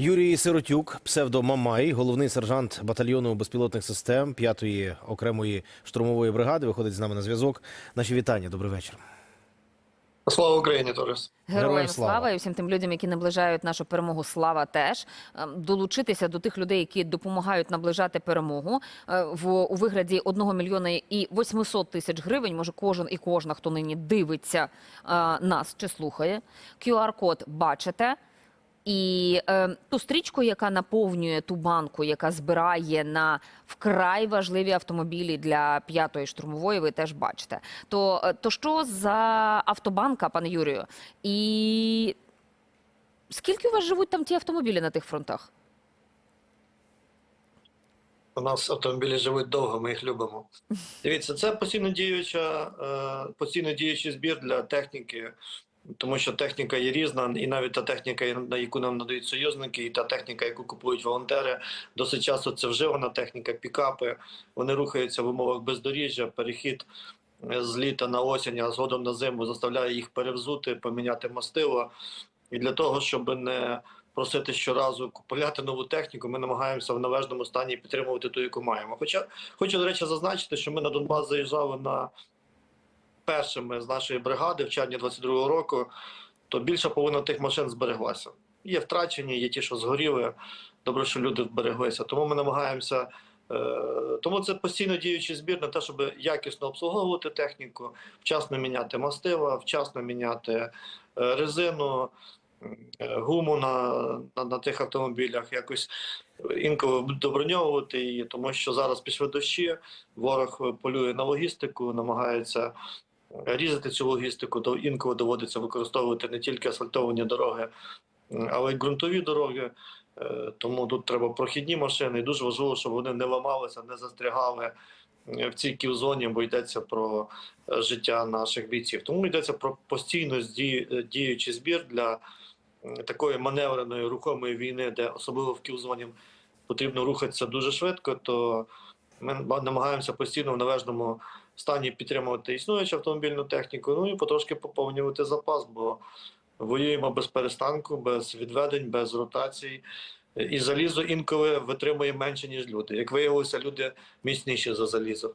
Юрій Сиротюк, псевдо Мамай, головний сержант батальйону безпілотних систем 5-ї окремої штурмової бригади, виходить з нами на зв'язок. Наші вітання. Добрий вечір. Слава Україні, Торис. Героям Героям слава. слава і всім тим людям, які наближають нашу перемогу. Слава теж Ем, долучитися до тих людей, які допомагають наближати перемогу е, в у вигляді 1 мільйона і 800 тисяч гривень. Може, кожен і кожна, хто нині дивиться е, нас чи слухає. QR-код бачите. І е, ту стрічку, яка наповнює ту банку, яка збирає на вкрай важливі автомобілі для п'ятої штурмової, ви теж бачите. То, е, то що за автобанка, пане Юрію? І скільки у вас живуть там ті автомобілі на тих фронтах? У нас автомобілі живуть довго, ми їх любимо. Дивіться, це постійно діюча, е, постійно діючий збір для техніки, тому що техніка є різна, і навіть та техніка, на яку нам надають союзники, і та техніка, яку купують волонтери, досить часто це вживана техніка, пікапи. Вони рухаються в умовах бездоріжжя, перехід е, з літа на осінь, а згодом на зиму заставляє їх перевзути, поміняти мастило. І для того, щоб не просити щоразу купувати нову техніку, ми намагаємося в належному стані підтримувати ту, яку маємо. Хоча хочу, до речі, зазначити, що ми на Донбас заїжджали на першими з нашої бригади в червні 22-го року, то більша половина тих машин збереглася. Є втрачені, є ті, що згоріли. Добре, що люди вбереглися. Тому ми намагаємося. е, Тому це постійно діючий збір на те, щоб якісно обслуговувати техніку, вчасно міняти мастила, вчасно міняти е, резину, е, гуму на, на, на тих автомобілях, якось інколи доброньовувати її, тому що зараз пішли дощі, ворог полює на логістику, намагається різати цю логістику, то інколи доводиться використовувати не тільки асфальтовані дороги, але й ґрунтові дороги. Е, Тому тут треба прохідні машини, і дуже важливо, щоб вони не ламалися, не застрягали е, в цій ківзоні, бо йдеться про е, життя наших бійців. Тому йдеться про постійно діючий збір для такої маневреної рухомої війни, де особливо в ківзоні потрібно рухатися дуже швидко. То ми намагаємося постійно в належному стані підтримувати існуючу автомобільну техніку, ну і потрошки поповнювати запас, бо воюємо без перестанку, без відведень, без ротацій. І залізо інколи витримує менше, ніж люди. Як виявилося, люди міцніші за залізо.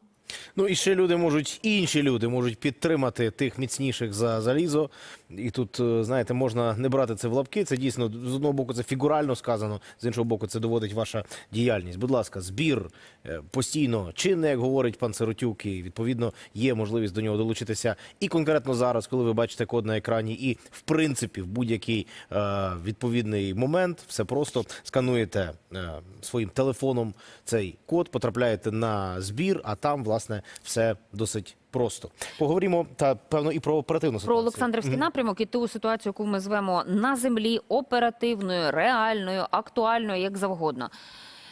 Ну і ще люди можуть, інші люди можуть підтримати тих міцніших за залізо. І тут, е, знаєте, можна не брати це в лапки. Це дійсно з одного боку це фігурально сказано, з іншого боку, це доводить ваша діяльність. Будь ласка, збір е, постійно чинний, як говорить пан Сиротюк, і відповідно є можливість до нього долучитися. І конкретно зараз, коли ви бачите код на екрані, і в принципі в будь-який е, відповідний момент все просто скануєте е, своїм телефоном цей код, потрапляєте на збір, а там власне все досить просто. Поговоримо та певно і про оперативну Про ситуацію. Олександрівський напрямок і ту ситуацію, яку ми звемо на землі оперативною, реальною, актуальною, як завгодно.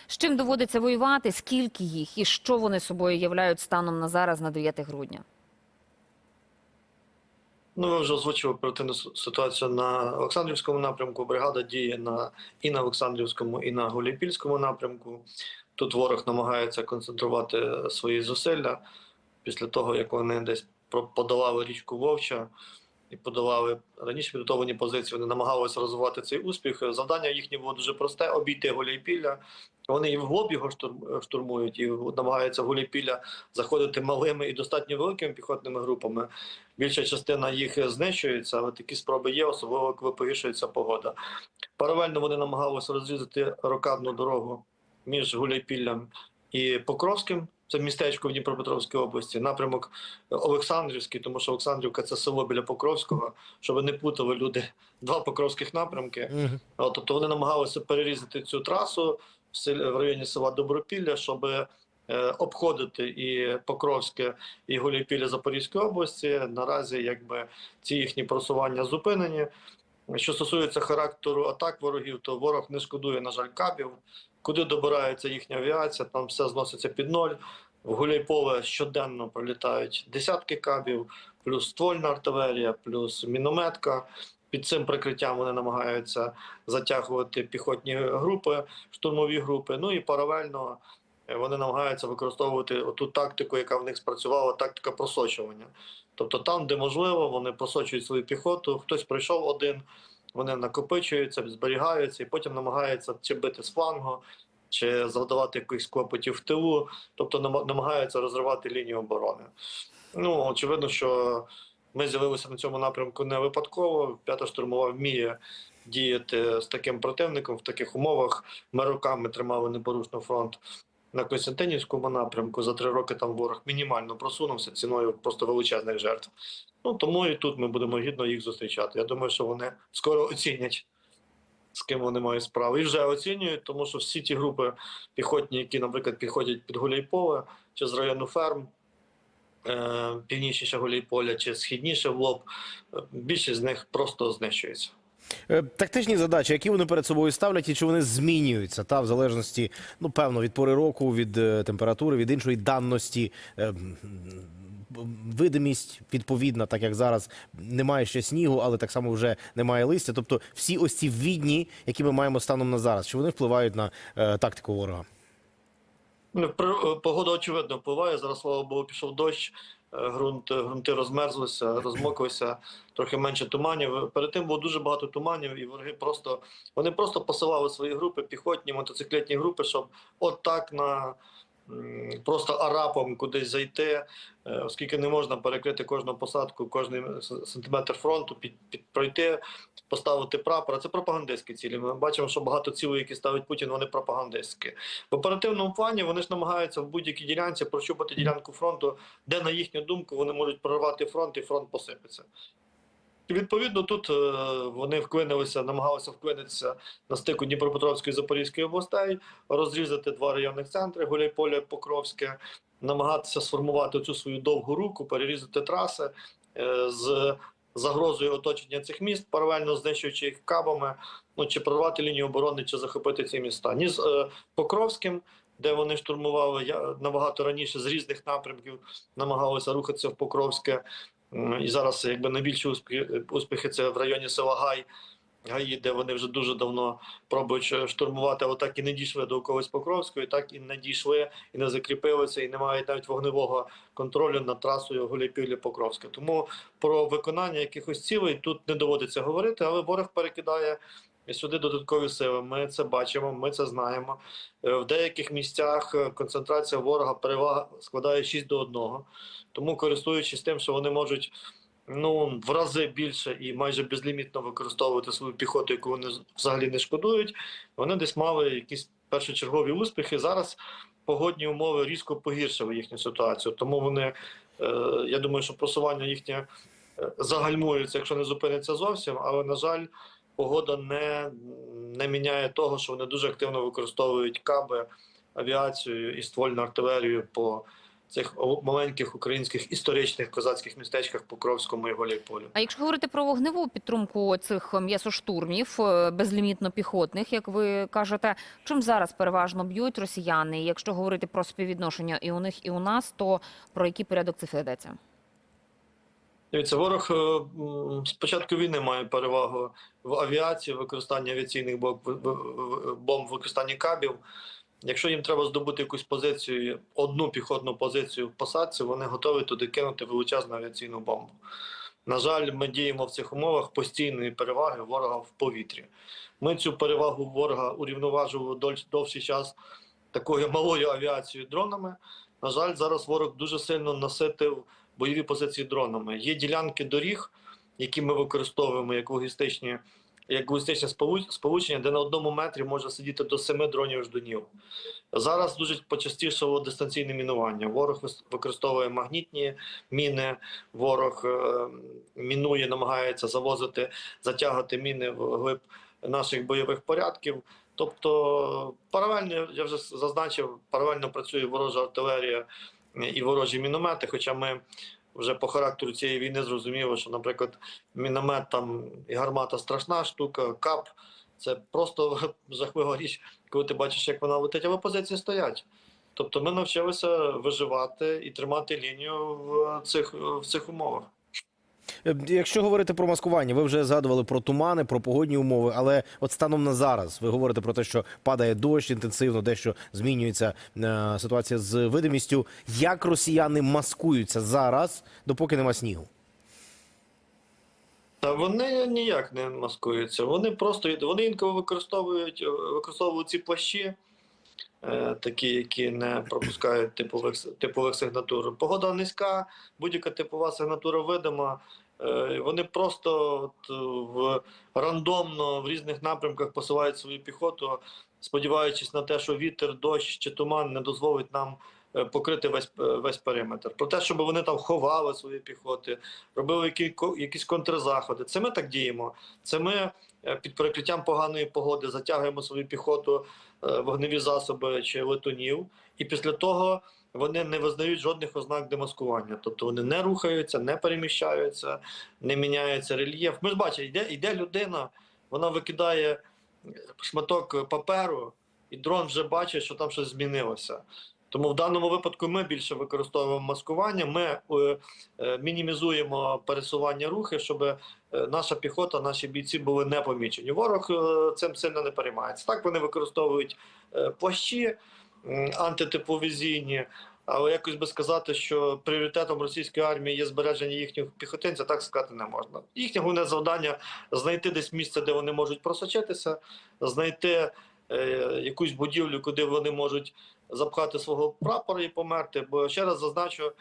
З чим доводиться воювати, скільки їх і що вони собою являють станом на зараз, на 9 грудня? Ну, ви вже озвучили оперативну ситуацію на Олександрівському напрямку. Бригада діє на і на Олександрівському, і на Гуляйпільському напрямку. Тут ворог намагається концентрувати свої зусилля після того, як вони десь подолали річку Вовча і подолали раніше підготовлені позиції. Вони намагалися розвивати цей успіх. Завдання їхнє було дуже просте: обійти Гуляйпілля. Вони і в лоб його штурм- штурмують, і намагаються Гуляйпілля заходити малими і достатньо великими піхотними групами. Більша частина їх знищується, але такі спроби є, особливо коли погіршується погода. Паралельно вони намагалися розрізати рокадну дорогу між Гуляйпіллям і Покровським. Це містечко в Дніпропетровській області, напрямок Олександрівський, тому що Олександрівка це село біля Покровського, щоб не путали люди два покровських напрямки. Тобто вони намагалися перерізати цю трасу в районі села Добропілля, щоб е, обходити і Покровське, і Гуляйпілля Запорізької області. Наразі якби ці їхні просування зупинені. Що стосується характеру атак ворогів, то ворог не шкодує, на жаль, кабів. Куди добирається їхня авіація, там все зноситься під ноль. В Гуляйполе щоденно прилітають десятки кабів, плюс ствольна артилерія, плюс мінометка. Під цим прикриттям вони намагаються затягувати піхотні групи, штурмові групи. Ну і паралельно вони намагаються використовувати ту тактику, яка в них спрацювала, тактика просочування. Тобто там, де можливо, вони просочують свою піхоту. Хтось прийшов один, вони накопичуються, зберігаються і потім намагаються чи бити з флангу, чи завдавати якихось клопотів в тилу, тобто нама- намагаються розривати лінію оборони. Ну, очевидно, що ми з'явилися на цьому напрямку не випадково. П'ята штурмова вміє діяти з таким противником в таких умовах. Ми роками тримали непорушно фронт на Костянтинівському напрямку. За три роки там ворог мінімально просунувся ціною просто величезних жертв. Ну тому і тут ми будемо гідно їх зустрічати. Я думаю, що вони скоро оцінять. З ким вони мають справу, і вже оцінюють, тому що всі ті групи піхотні, які, наприклад, підходять під Гуляйполе чи з району ферм, е, північніше Гуляйполя чи східніше в лоб, е, більшість з них просто знищується. Е, Тактичні задачі, які вони перед собою ставлять, і чи вони змінюються, та в залежності, ну певно, від пори року, від е, температури, від іншої даності. Е, Видимість відповідна, так як зараз немає ще снігу, але так само вже немає листя. Тобто всі ось ці відні, які ми маємо станом на зараз, чи вони впливають на е, тактику ворога? Ну, Погода очевидно впливає. Зараз, слава Богу, пішов дощ, ґрунт, ґрунти розмерзлися, розмоклися, трохи менше туманів. Перед тим було дуже багато туманів, і вороги просто вони просто посилали свої групи, піхотні, мотоциклетні групи, щоб от так на просто арапом кудись зайти, е, оскільки не можна перекрити кожну посадку, кожний сантиметр фронту, під, під пройти, поставити прапор. Це пропагандистські цілі. Ми бачимо, що багато цілей, які ставить Путін, вони пропагандистські. В оперативному плані вони ж намагаються в будь-якій ділянці прощупати ділянку фронту, де, на їхню думку, вони можуть прорвати фронт і фронт посипеться. Відповідно тут е, вони вклинилися, намагалися вклинитися на стику Дніпропетровської і Запорізької областей, розрізати два районних центри Гуляйполе, Покровське, намагатися сформувати цю свою довгу руку, перерізати траси е, з загрозою оточення цих міст, паралельно знищуючи їх кабами, ну чи прорвати лінію оборони, чи захопити ці міста. Ні з е, Покровським, де вони штурмували я набагато раніше з різних напрямків, намагалися рухатися в Покровське. І зараз якби найбільші успіхи, успіхи це в районі села Гай, Гаї, де вони вже дуже давно пробують е, штурмувати, але так і не дійшли до когось Покровської, так і не дійшли, і не закріпилися, і не мають навіть вогневого контролю над трасою Гуляйпілля Покровська. Тому про виконання якихось цілей тут не доводиться говорити, але ворог перекидає сюди додаткові сили. Ми це бачимо, ми це знаємо. Е, В деяких місцях е, концентрація ворога перевага складає 6 до 1. Тому, користуючись тим, що вони можуть ну в рази більше і майже безлімітно використовувати свою піхоту, яку вони взагалі не шкодують, вони десь мали якісь першочергові успіхи. Зараз погодні умови різко погіршили їхню ситуацію. Тому вони, е, я думаю, що просування їхнє е, загальмується, якщо не зупиниться зовсім. Але на жаль, погода не, не міняє того, що вони дуже активно використовують каби, авіацію і ствольну артилерію по цих маленьких українських історичних козацьких містечках Покровському і Голійполі. А якщо говорити про вогневу підтримку цих м'ясоштурмів е, безлімітно піхотних, як ви кажете, чим зараз переважно б'ють росіяни? Якщо говорити про співвідношення і у них, і у нас, то про який порядок цифр йдеться? Дивіться, ворог е, м, з початку війни має перевагу в авіації, використанні авіаційних бомб, в- в- бомб, використанні кабів. Якщо їм треба здобути якусь позицію, одну піхотну позицію в посадці, вони готові туди кинути величезну авіаційну бомбу. На жаль, ми діємо в цих умовах постійної переваги ворога в повітрі. Ми цю перевагу ворога урівноважували довший час такою малою авіацією дронами. На жаль, зараз ворог дуже сильно наситив бойові позиції дронами. Є ділянки доріг, які ми використовуємо як логістичні, як логістичне сполучення, де на одному метрі може сидіти до семи дронів ждунів. Зараз дуже почастішало дистанційне мінування. Ворог використовує магнітні міни, ворог е, мінує, намагається завозити, затягати міни в глиб наших бойових порядків. Тобто, паралельно я вже зазначив, паралельно працює ворожа артилерія і ворожі міномети. Хоча ми вже по характеру цієї війни зрозуміло, що, наприклад, міномет там і гармата страшна штука, кап це просто жахлива річ, коли ти бачиш, як вона летить, але позиції стоять. Тобто ми навчилися виживати і тримати лінію в цих, в цих умовах. Е, Якщо говорити про маскування, ви вже згадували про тумани, про погодні умови, але от станом на зараз ви говорите про те, що падає дощ інтенсивно, дещо змінюється е, ситуація з видимістю. Як росіяни маскуються зараз, допоки нема снігу? Та вони ніяк не маскуються. Вони просто вони інколи використовують використовують ці плащі, е, такі, які не пропускають типових типових сигнатур. Погода низька, будь-яка типова сигнатура видима. Е, Вони просто от, е, в рандомно в різних напрямках посилають свою піхоту, сподіваючись на те, що вітер, дощ чи туман не дозволить нам е, покрити весь е, весь периметр. Про те, щоб вони там ховали свої піхоти, робили які, якісь контрзаходи. Це ми так діємо. Це ми е, під перекриттям поганої погоди затягуємо свою піхоту, е, вогневі засоби чи летунів, і після того вони не визнають жодних ознак демаскування. Тобто вони не рухаються, не переміщаються, не міняється рельєф. Ми ж бачимо, йде, йде людина, вона викидає шматок паперу, і дрон вже бачить, що там щось змінилося. Тому в даному випадку ми більше використовуємо маскування. Ми е, е, мінімізуємо пересування рухи, щоб е, наша піхота, наші бійці були не помічені. Ворог цим сильно не переймається. Так вони використовують плащі антитиповізійні. Але якось би сказати, що пріоритетом російської армії є збереження їхніх піхотинців, так сказати не можна. Їхнє головне завдання знайти десь місце, де вони можуть просочитися, знайти якусь будівлю, куди вони можуть запхати свого прапора і померти. Бо ще раз зазначу,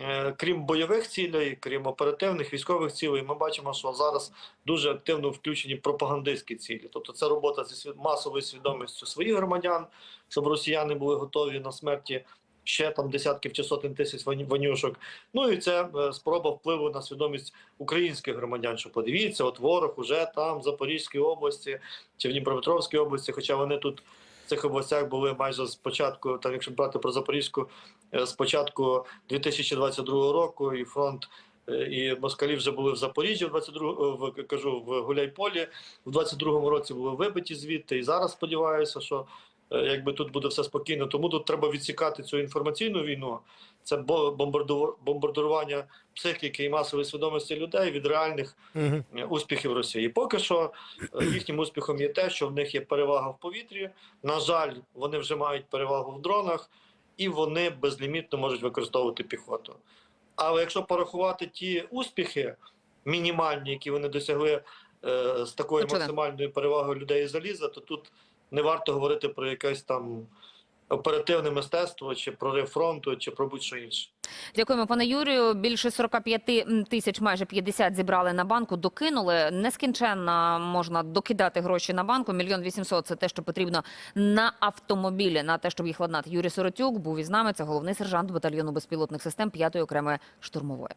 е, крім бойових цілей, крім оперативних військових цілей, ми бачимо, що зараз дуже активно включені пропагандистські цілі. Тобто це робота зі масовою свідомістю своїх громадян, щоб росіяни були готові на смерті. Ще там десятків чи сотень тисяч ванюшок. Ну і це е, спроба впливу на свідомість українських громадян. Що подивіться, от ворог уже там в Запорізькій області чи в Дніпропетровській області, хоча вони тут в цих областях були майже з початку, там якщо брати про Запорізьку, е, з початку 2022 року, і фронт. е, І москалі вже були в Запоріжжі в 22, в кажу в Гуляйполі. В 22-му році були вибиті звідти. І зараз сподіваюся, що е, якби тут буде все спокійно. Тому тут треба відсікати цю інформаційну війну. Це бо- бомбарду- бомбардування психіки і масової свідомості людей від реальних е, успіхів Росії. І поки що е, їхнім успіхом є те, що в них є перевага в повітрі. На жаль, вони вже мають перевагу в дронах, і вони безлімітно можуть використовувати піхоту. Але якщо порахувати ті успіхи мінімальні, які вони досягли е, з такою максимальною перевагою людей і заліза, то тут не варто говорити про якесь там оперативне мистецтво, чи прорив фронту, чи про будь-що інше. Дякуємо, пане Юрію. Більше 45 тисяч, майже 50 зібрали на банку, докинули. Нескінченно можна докидати гроші на банку. Мільйон вісімсот – це те, що потрібно на автомобілі, на те, щоб їх ладнати. Юрій Соротюк був із нами. Це головний сержант батальйону безпілотних систем 5-ї окремої штурмової.